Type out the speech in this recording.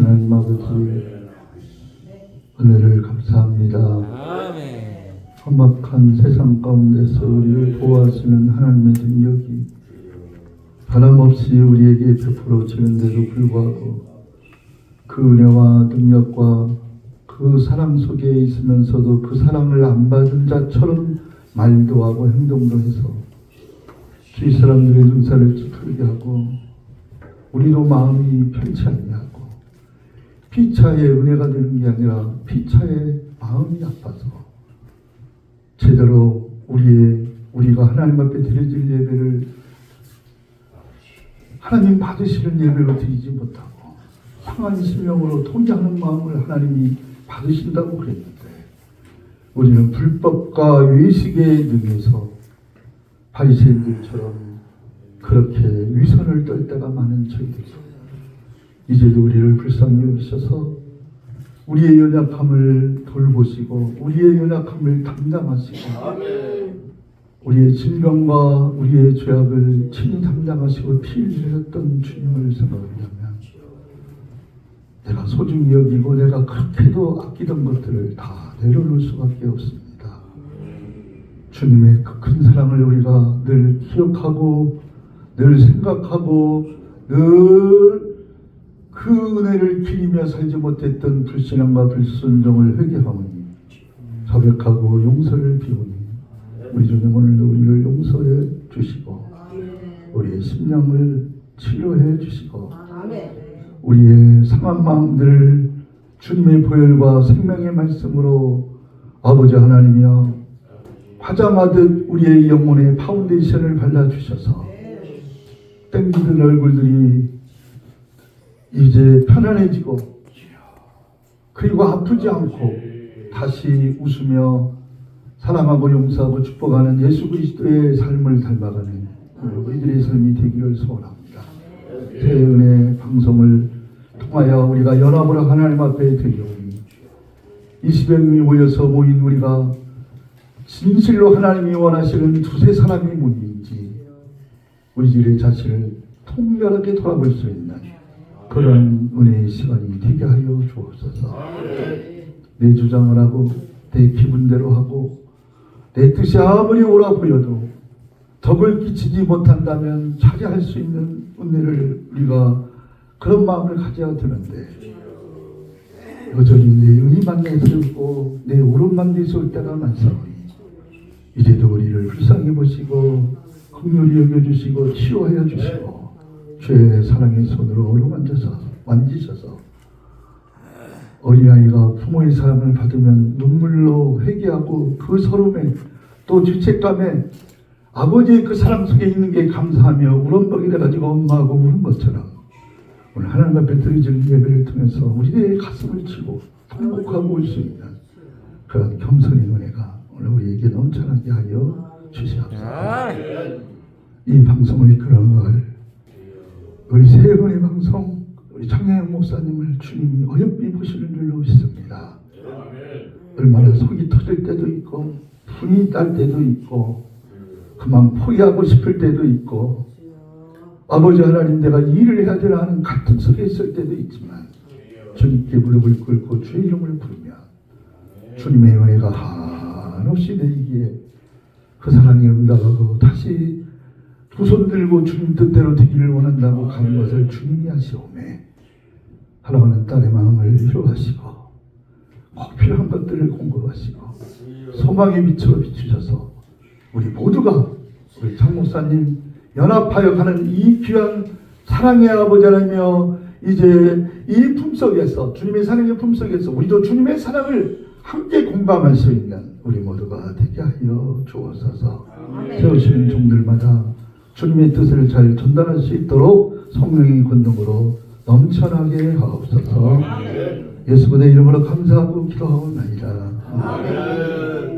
하나님 아버지 은혜를 감사합니다. 험악한 세상 가운데서 우리를 보호하시는 하나님의 능력이 변함없이 우리에게 베풀어지는데도 불구하고 그 은혜와 능력과 그 사랑 속에 있으면서도 그 사랑을 안 받은 자처럼 말도 하고 행동도 해서 주위 사람들의 눈살을 찌푸리게 하고 우리도 마음이 편치 하고 피차의 은혜가 되는 게 아니라 피차의 마음이 아파서 제대로 우리의 우리가 하나님 앞에 드려질 예배를 하나님 받으시는 예배로 드리지 못하고 상한 심령으로 통제하는 마음을 하나님이 받으신다고 그랬는데 우리는 불법과 외식에 능해서 바리새인들처럼 그렇게 위선을 떨 때가 많은 저희들이 이제도 우리를 불쌍히 여기셔서 우리의 연약함을 돌보시고 우리의 연약함을 담당하시고 우리의 질병과 우리의 죄악을 친히 담당하시고 피를 흘렸던 주님을 생각하면 내가 소중히 여기고 내가 그렇게도 아끼던 것들을 다 내려놓을 수밖에 없습니다. 주님의 그 큰 사랑을 우리가 늘 기억하고 늘 생각하고 늘 그 은혜를 기리며 살지 못했던 불신앙과 불순종을 회개하오니 자백하고 용서를 비우니 우리 주님 오늘도 우리를 용서해 주시고 우리의 심령을 치료해 주시고 우리의 상한 마음들을 주님의 보혈과 생명의 말씀으로 아버지 하나님이여 화장하듯 우리의 영혼의 파운데이션을 발라주셔서 땡기던 얼굴들이 이제 편안해지고 그리고 아프지 않고 다시 웃으며 사랑하고 용서하고 축복하는 예수 그리스도의 삶을 닮아가는 우리들의 삶이 되기를 소원합니다. 새 은혜 방송을 통하여 우리가 연합으로 하나님 앞에 드리오니 20여 명이 모여서 모인 우리가 진실로 하나님이 원하시는 두세 사람이 문인지 우리 들의 자신을 통렬하게 돌아볼 수 있는 그런 은혜의 시간이 되게 하여 주옵소서. 내 주장을 하고 내 기분대로 하고 내 뜻이 아무리 옳아 보여도 덕을 끼치지 못한다면 차지할 수 있는 은혜를 우리가 그런 마음을 가져야 되는데 여전히 내 의만 내세우고 내 오른만 내세울 때가 많사오니 이제도 우리를 불쌍히 보시고 긍휼히 여겨주시고 치유하여 주시고 죄의 사랑의 손으로 어루만져서 만지셔서 어린아이가 부모의 사랑을 받으면 눈물로 회개하고 그 서름에 또 죄책감에 아버지의 그 사랑 속에 있는 게 감사하며 울음벅이 돼가지고 엄마하고 우는 것처럼 오늘 하나님 앞에 드려지는 예배를 통해서 우리의 가슴을 치고 통곡하고 올 수 있는 그런 겸손의 은혜가 오늘 우리에게 넘쳐나게 하여 주시옵소서. 아멘. 이 방송을 이끌어갈 우리 세은의 방송 우리 장혜영 목사님을 주님이 어여삐 보시는 줄로 믿습니다. 얼마나 속이 터질 때도 있고 분이 딸 때도 있고 그만 포기하고 싶을 때도 있고 아버지 하나님 내가 일을 해야 하는 갈등 속에 있을 때도 있지만 주님께 무릎을 꿇고 주의 이름을 부르면 주님의 은혜가 한없이 내리기에 그 사랑이 응답하고 다시 두손 들고 주님 뜻대로 되기를 원한다고 가는 것을 주님이 하시오매 사랑하는 딸의 마음을 위로하시고 꼭 필요한 것들을 공급하시고 소망의 빛으로 비추셔서 우리 모두가 우리 장 목사님 연합하여 가는 이 귀한 사랑의 아버지 하나며 이제 이 품속에서 주님의 사랑의 품속에서 우리도 주님의 사랑을 함께 공감할 수 있는 우리 모두가 되게 하여 주옵소서. 세우시는 종들마다 주님의 뜻을 잘 전달할 수 있도록 성령의 권능으로 넘쳐나게 하옵소서 예수님의 이름으로 감사하고 기도하옵나이다. 아멘.